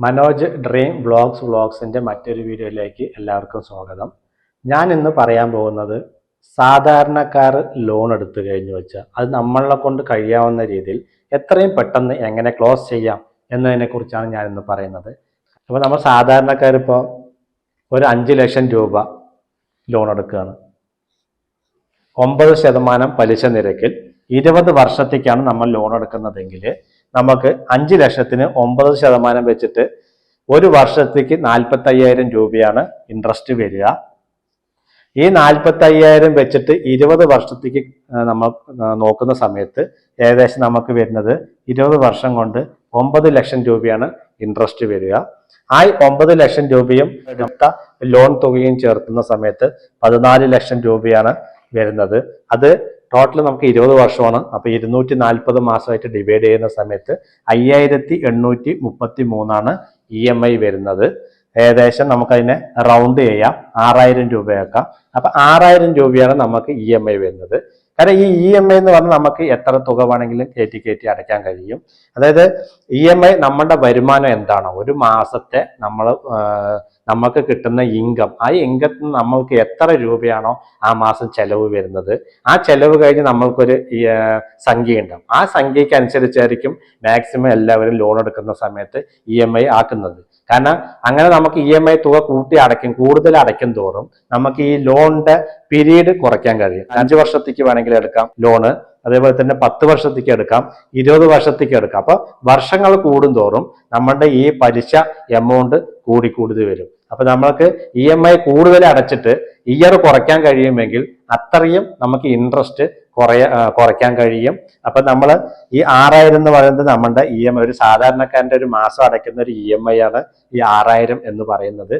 Manoj dream vlogs വ്ളോഗ്സിന്റെ മറ്റൊരു വീഡിയോയിലേക്ക് എല്ലാവർക്കും സ്വാഗതം. ഞാൻ ഇന്ന് പറയാൻ പോകുന്നത് സാധാരണക്കാർ ലോൺ എടുത്തു കഴിഞ്ഞു വെച്ചാൽ അത് നമ്മളെ കൊണ്ട് കഴിയാവുന്ന രീതിയിൽ എത്രയും പെട്ടെന്ന് എങ്ങനെ ക്ലോസ് ചെയ്യാം എന്നതിനെക്കുറിച്ചാണ് ഞാൻ ഇന്ന് പറയുന്നത്. അപ്പോൾ നമ്മൾ സാധാരണക്കാരിപ്പോൾ ഒരു അഞ്ച് ലക്ഷം രൂപ ലോൺ എടുക്കുകയാണ്. ഒമ്പത് ശതമാനം പലിശ നിരക്കിൽ ഇരുപത് വർഷത്തേക്കാണ് നമ്മൾ ലോൺ എടുക്കുന്നതെങ്കിൽ നമുക്ക് അഞ്ച് ലക്ഷത്തിന് ഒമ്പത് ശതമാനം വെച്ചിട്ട് ഒരു വർഷത്തേക്ക് നാൽപ്പത്തയ്യായിരം രൂപയാണ് ഇൻട്രസ്റ്റ് വരിക. ഈ നാൽപ്പത്തി അയ്യായിരം വെച്ചിട്ട് ഇരുപത് വർഷത്തേക്ക് നമ്മൾ നോക്കുന്ന സമയത്ത് ഏകദേശം നമുക്ക് വരുന്നത് ഇരുപത് വർഷം കൊണ്ട് ഒമ്പത് ലക്ഷം രൂപയാണ് ഇൻട്രസ്റ്റ് വരിക. ആ ഒമ്പത് ലക്ഷം രൂപയും എടുത്ത ലോൺ തുകയും ചേർക്കുന്ന സമയത്ത് പതിനാല് ലക്ഷം രൂപയാണ് വരുന്നത്. അത് ടോട്ടൽ നമുക്ക് ഇരുപത് വർഷമാണ്. അപ്പൊ ഇരുന്നൂറ്റി നാൽപ്പത് മാസമായിട്ട് ഡിവൈഡ് ചെയ്യുന്ന സമയത്ത് അയ്യായിരത്തി എണ്ണൂറ്റി മുപ്പത്തി മൂന്നാണ് ഇ എം ഐ വരുന്നത്. ഏകദേശം നമുക്കതിനെ റൗണ്ട് ചെയ്യാം. ആറായിരം രൂപയാക്കാം. അപ്പൊ ആറായിരം രൂപയാണ് നമുക്ക് ഇ എം ഐ വരുന്നത്. കാരണം ഈ ഇ എം ഐ എന്ന് പറഞ്ഞാൽ നമുക്ക് എത്ര തുക വേണമെങ്കിലും കയറ്റി കയറ്റി അടയ്ക്കാൻ കഴിയും. അതായത് ഇ എം ഐ നമ്മുടെ വരുമാനം എന്താണോ? ഒരു മാസത്തെ നമ്മൾ നമുക്ക് കിട്ടുന്ന ഇൻകം ആ ഇൻകത്തിൽ നിന്ന് നമ്മൾക്ക് എത്ര രൂപയാണോ ആ മാസം ചെലവ് വരുന്നത്? ആ ചെലവ് കഴിഞ്ഞ് നമ്മൾക്കൊരു സംഖ്യ ഉണ്ടാവും ആ സംഖ്യയ്ക്ക് അനുസരിച്ചായിരിക്കും മാക്സിമം എല്ലാവരും ലോൺ എടുക്കുന്ന സമയത്ത് ഇ എം ഐ ആക്കുന്നത്. കാരണം അങ്ങനെ നമുക്ക് ഇ എം ഐ തുക കൂട്ടി അടയ്ക്കും കൂടുതൽ അടയ്ക്കും തോറും നമുക്ക് ഈ ലോണിന്റെ പീരീഡ് കുറയ്ക്കാൻ കഴിയും. അഞ്ച് വർഷത്തേക്ക് വേണമെങ്കിൽ എടുക്കാം ലോണ് അതേപോലെ തന്നെ പത്ത് വർഷത്തേക്ക് എടുക്കാം ഇരുപത് വർഷത്തേക്ക് എടുക്കാം. അപ്പൊ വർഷങ്ങൾ കൂടുന്തോറും നമ്മളുടെ ഈ പലിശ എമൗണ്ട് കൂടി കൂടുതൽ വരും. അപ്പൊ നമ്മൾക്ക് ഇ എം ഐ കൂടുതൽ അടച്ചിട്ട് ഇയർ കുറയ്ക്കാൻ കഴിയുമെങ്കിൽ അത്രയും നമുക്ക് ഇൻട്രസ്റ്റ് കുറയ കുറയ്ക്കാൻ കഴിയും. അപ്പം നമ്മൾ ഈ ആറായിരം എന്ന് പറയുന്നത് നമ്മുടെ ഇ എം ഐ ഒരു സാധാരണക്കാരന്റെ ഒരു മാസം അടയ്ക്കുന്ന ഒരു ഇ എം ഐ ആണ് ഈ ആറായിരം എന്ന് പറയുന്നത്.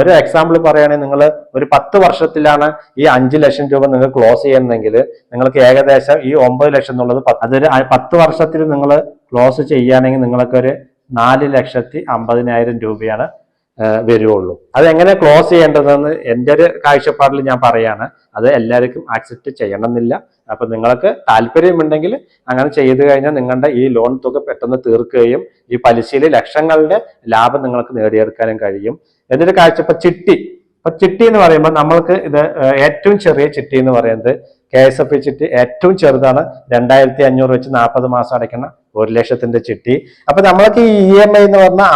ഒരു എക്സാമ്പിൾ പറയുകയാണെങ്കിൽ നിങ്ങൾ ഒരു പത്ത് വർഷത്തിലാണ് ഈ അഞ്ച് ലക്ഷം രൂപ നിങ്ങൾ ക്ലോസ് ചെയ്യുന്നെങ്കിൽ നിങ്ങൾക്ക് ഏകദേശം ഈ ഒമ്പത് ലക്ഷം എന്നുള്ളത് അതൊരു പത്ത് വർഷത്തിൽ നിങ്ങൾ ക്ലോസ് ചെയ്യുകയാണെങ്കിൽ നിങ്ങൾക്കൊരു നാല് ലക്ഷത്തി അമ്പതിനായിരം രൂപയാണ് അത് എങ്ങനെ ക്ലോസ് ചെയ്യേണ്ടതെന്ന് എന്റെ ഒരു കാഴ്ചപ്പാടിൽ ഞാൻ പറയാണ്. അത് എല്ലാവർക്കും ആക്സെപ്റ്റ് ചെയ്യണമെന്നില്ല. അപ്പൊ നിങ്ങൾക്ക് താല്പര്യമുണ്ടെങ്കിൽ അങ്ങനെ ചെയ്തു കഴിഞ്ഞാൽ നിങ്ങളുടെ ഈ ലോൺ തുക പെട്ടെന്ന് തീർക്കുകയും ഈ പലിശയിൽ ലക്ഷങ്ങളുടെ ലാഭം നിങ്ങൾക്ക് നേടിയെടുക്കാനും കഴിയും. എന്നൊരു കാഴ്ച ചിട്ടി. ഇപ്പൊ ചിട്ടി എന്ന് പറയുമ്പോൾ നമ്മൾക്ക് ഇത് ഏറ്റവും ചെറിയ ചിട്ടി എന്ന് പറയുന്നത് കെ എസ് എഫ് ചിട്ടി ഏറ്റവും ചെറുതാണ്. രണ്ടായിരത്തി അഞ്ഞൂറ് വെച്ച് നാൽപ്പത് മാസം അടയ്ക്കുന്ന ഒരു ലക്ഷത്തിന്റെ ചിട്ടി. അപ്പൊ നമ്മൾക്ക് ഈ ഇ എം ഐ എന്ന് പറഞ്ഞാൽ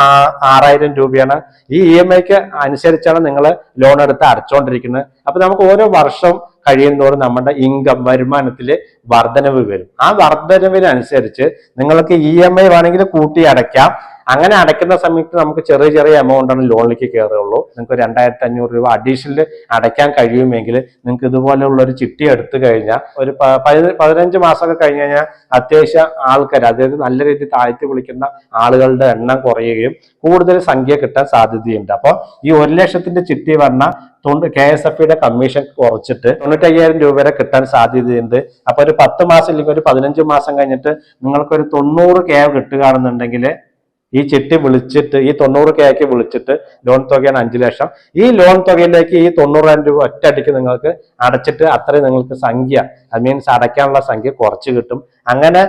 ആറായിരം രൂപയാണ്. ഈ ഇ എം ഐക്ക് അനുസരിച്ചാണ് നിങ്ങൾ ലോൺ എടുത്ത് അടച്ചുകൊണ്ടിരിക്കുന്നത് അപ്പൊ നമുക്ക് ഓരോ വർഷം കഴിയുന്നതോറും നമ്മുടെ ഇൻകം വരുമാനത്തിൽ വർധനവ് വരും. ആ വർധനവിനനുസരിച്ച് നിങ്ങൾക്ക് ഇ എം ഐ വേണമെങ്കിൽ കൂട്ടി അടയ്ക്കാം. അങ്ങനെ അടയ്ക്കുന്ന സമയത്ത് നമുക്ക് ചെറിയ ചെറിയ എമൗണ്ട് ആണ് ലോണിലേക്ക് കയറുള്ളൂ നിങ്ങൾക്ക് രണ്ടായിരത്തി അഞ്ഞൂറ് രൂപ അഡീഷണൽ അടയ്ക്കാൻ കഴിയുമെങ്കിൽ നിങ്ങൾക്ക് ഇതുപോലെയുള്ള ഒരു ചിട്ടി എടുത്തു കഴിഞ്ഞാൽ ഒരു പതിനഞ്ച് മാസമൊക്കെ കഴിഞ്ഞ് കഴിഞ്ഞാൽ അത്യാവശ്യം ആൾക്കാർ അതായത് നല്ല രീതിയിൽ താഴ്ത്തി വിളിക്കുന്ന ആളുകളുടെ എണ്ണം കുറയുകയും കൂടുതൽ സംഖ്യ കിട്ടാൻ സാധ്യതയുണ്ട്. അപ്പോൾ ഈ ഒരു ലക്ഷത്തിന്റെ ചിട്ടി പറഞ്ഞാൽ കെ എസ് എഫ് യുടെ കമ്മീഷൻ കുറച്ചിട്ട് തൊണ്ണൂറ്റയ്യായിരം രൂപ വരെ കിട്ടാൻ സാധ്യതയുണ്ട്. അപ്പൊ ഒരു പത്ത് മാസം അല്ലെങ്കിൽ ഒരു പതിനഞ്ച് മാസം കഴിഞ്ഞിട്ട് നിങ്ങൾക്ക് ഒരു തൊണ്ണൂറ് കെ കിട്ടുകയാണെന്നുണ്ടെങ്കിൽ ഈ ചിട്ടി വിളിച്ചിട്ട് ഈ തൊണ്ണൂറ് കെക്ക് വിളിച്ചിട്ട് ലോൺ തുകയാണ് അഞ്ചു ലക്ഷം. ഈ ലോൺ തുകയിലേക്ക് ഈ തൊണ്ണൂറായിരം രൂപ ഒറ്റയടിക്ക് നിങ്ങൾക്ക് അടച്ചിട്ട് അത്രയും നിങ്ങൾക്ക് സംഖ്യ അത് മീൻസ് അടയ്ക്കാനുള്ള സംഖ്യ കുറച്ച് കിട്ടും. അങ്ങനെ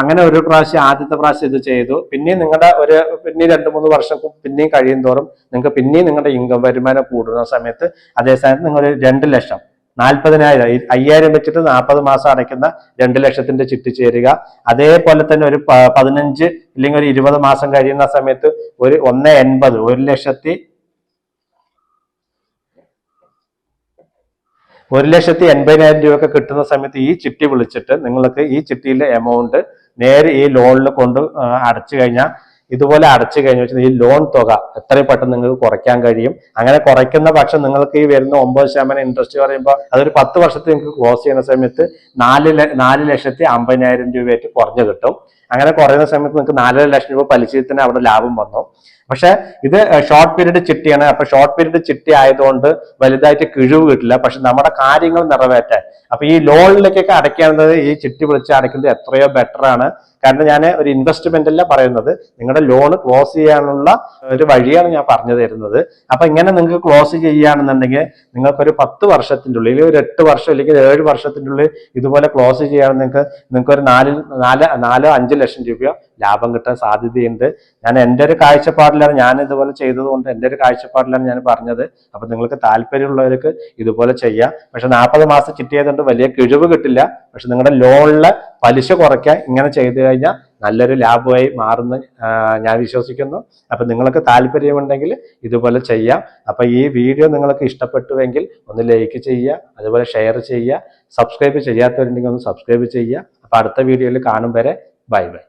അങ്ങനെ ഒരു പ്രാവശ്യം ആദ്യത്തെ പ്രാവശ്യം ഇത് ചെയ്തു. പിന്നെയും നിങ്ങളുടെ ഒരു പിന്നെയും രണ്ട് മൂന്ന് വർഷം പിന്നെയും കഴിയും തോറും നിങ്ങൾക്ക് പിന്നെയും നിങ്ങളുടെ ഇൻകം വരുമാനം കൂടുന്ന സമയത്ത് അതേസമയത്ത് നിങ്ങൾ ഒരു രണ്ട് ലക്ഷം നാൽപ്പതിനായിരം അയ്യായിരം വെച്ചിട്ട് നാൽപ്പത് മാസം അടയ്ക്കുന്ന രണ്ട് ലക്ഷത്തിന്റെ ചിട്ടി ചേരുക. അതേപോലെ തന്നെ ഒരു പതിനഞ്ച് ഇല്ലെങ്കിൽ ഒരു ഇരുപത് മാസം കഴിയുന്ന സമയത്ത് ഒരു ഒന്ന് എൺപത് ഒരു ലക്ഷത്തി ഒരു ലക്ഷത്തി എൺപതിനായിരം രൂപയൊക്കെ കിട്ടുന്ന സമയത്ത് ഈ ചിട്ടി വിളിച്ചിട്ട് നിങ്ങൾക്ക് ഈ ചിട്ടിയിലെ എമൗണ്ട് നേരെ ഈ ലോണിൽ കൊണ്ട് അടച്ചു കഴിഞ്ഞാൽ ഇതുപോലെ അടച്ചു കഴിഞ്ഞു വെച്ചാൽ ഈ ലോൺ തുക എത്രയും പെട്ടെന്ന് നിങ്ങൾക്ക് കുറയ്ക്കാൻ കഴിയും. അങ്ങനെ കുറയ്ക്കുന്ന പക്ഷം നിങ്ങൾക്ക് ഈ വരുന്ന ഒമ്പത് ശതമാനം ഇൻട്രസ്റ്റ് പറയുമ്പോൾ അതൊരു പത്ത് വർഷത്തിൽ നിങ്ങൾക്ക് ക്ലോസ് ചെയ്യുന്ന സമയത്ത് നാല് നാല് ലക്ഷത്തി അമ്പതിനായിരം രൂപയായിട്ട് കുറഞ്ഞു കിട്ടും. അങ്ങനെ കുറയുന്ന സമയത്ത് നിങ്ങൾക്ക് നാലര ലക്ഷം രൂപ പലിശയിൽ തന്നെ അവിടെ ലാഭം വന്നു. പക്ഷെ ഇത് ഷോർട്ട് പീരീഡ് ചിട്ടിയാണ്. അപ്പൊ ഷോർട്ട് പീരീഡ് ചിട്ടി ആയതുകൊണ്ട് വലുതായിട്ട് കിഴിവ് കിട്ടില്ല. പക്ഷെ നമ്മുടെ കാര്യങ്ങൾ നിറവേറ്റാൻ. അപ്പൊ ഈ ലോണിലേക്കൊക്കെ അടയ്ക്കുന്നത് ഈ ചിട്ടി വിളിച്ച് അടയ്ക്കുന്നത് എത്രയോ ബെറ്റർ ആണ്. കാരണം ഞാൻ ഒരു ഇൻവെസ്റ്റ്മെന്റ് അല്ല പറയുന്നത്. നിങ്ങളുടെ ലോൺ ക്ലോസ് ചെയ്യാനുള്ള ഒരു വഴിയാണ് ഞാൻ പറഞ്ഞു തരുന്നത്. അപ്പൊ ഇങ്ങനെ നിങ്ങൾക്ക് ക്ലോസ് ചെയ്യുകയാണെന്നുണ്ടെങ്കിൽ നിങ്ങൾക്ക് ഒരു പത്ത് വർഷത്തിന്റെ ഉള്ളിൽ ഒരു എട്ട് വർഷം അല്ലെങ്കിൽ ഏഴ് വർഷത്തിന്റെ ഉള്ളിൽ ഇതുപോലെ ക്ലോസ് ചെയ്യുകയാണെങ്കിൽ നിങ്ങൾക്ക് നിങ്ങൾക്ക് ഒരു നാല് നാല് നാലോ അഞ്ച് ലക്ഷം രൂപയോ ലാഭം കിട്ടാൻ സാധ്യതയുണ്ട്. ഞാൻ എന്റെ ഒരു കാഴ്ചപ്പാടിലാണ് ഞാൻ ഇതുപോലെ ചെയ്തതുകൊണ്ട് എന്റെ ഒരു കാഴ്ചപ്പാടിലാണ് ഞാൻ പറഞ്ഞത്. അപ്പൊ നിങ്ങൾക്ക് താല്പര്യമുള്ളവർക്ക് ഇതുപോലെ ചെയ്യാം. പക്ഷെ നാൽപ്പത് മാസം ചിട്ടി ചെയ്തുകൊണ്ട് വലിയ കിഴിവ് കിട്ടില്ല. പക്ഷെ നിങ്ങളുടെ ലോണിലെ പലിശ കുറയ്ക്കാൻ ഇങ്ങനെ ചെയ്തു കഴിഞ്ഞാൽ നല്ലൊരു ലാഭമായി മാറുന്ന ഞാൻ വിശ്വസിക്കുന്നു. അപ്പം നിങ്ങൾക്ക് താല്പര്യമുണ്ടെങ്കിൽ ഇതുപോലെ ചെയ്യാം. അപ്പം ഈ വീഡിയോ നിങ്ങൾക്ക് ഇഷ്ടപ്പെട്ടുവെങ്കിൽ ഒന്ന് ലൈക്ക് ചെയ്യുക അതുപോലെ ഷെയർ ചെയ്യുക സബ്സ്ക്രൈബ് ചെയ്യാത്തവരുണ്ടെങ്കിൽ ഒന്ന് സബ്സ്ക്രൈബ് ചെയ്യുക. അപ്പം അടുത്ത വീഡിയോയിൽ കാണും വരെ. Bye bye.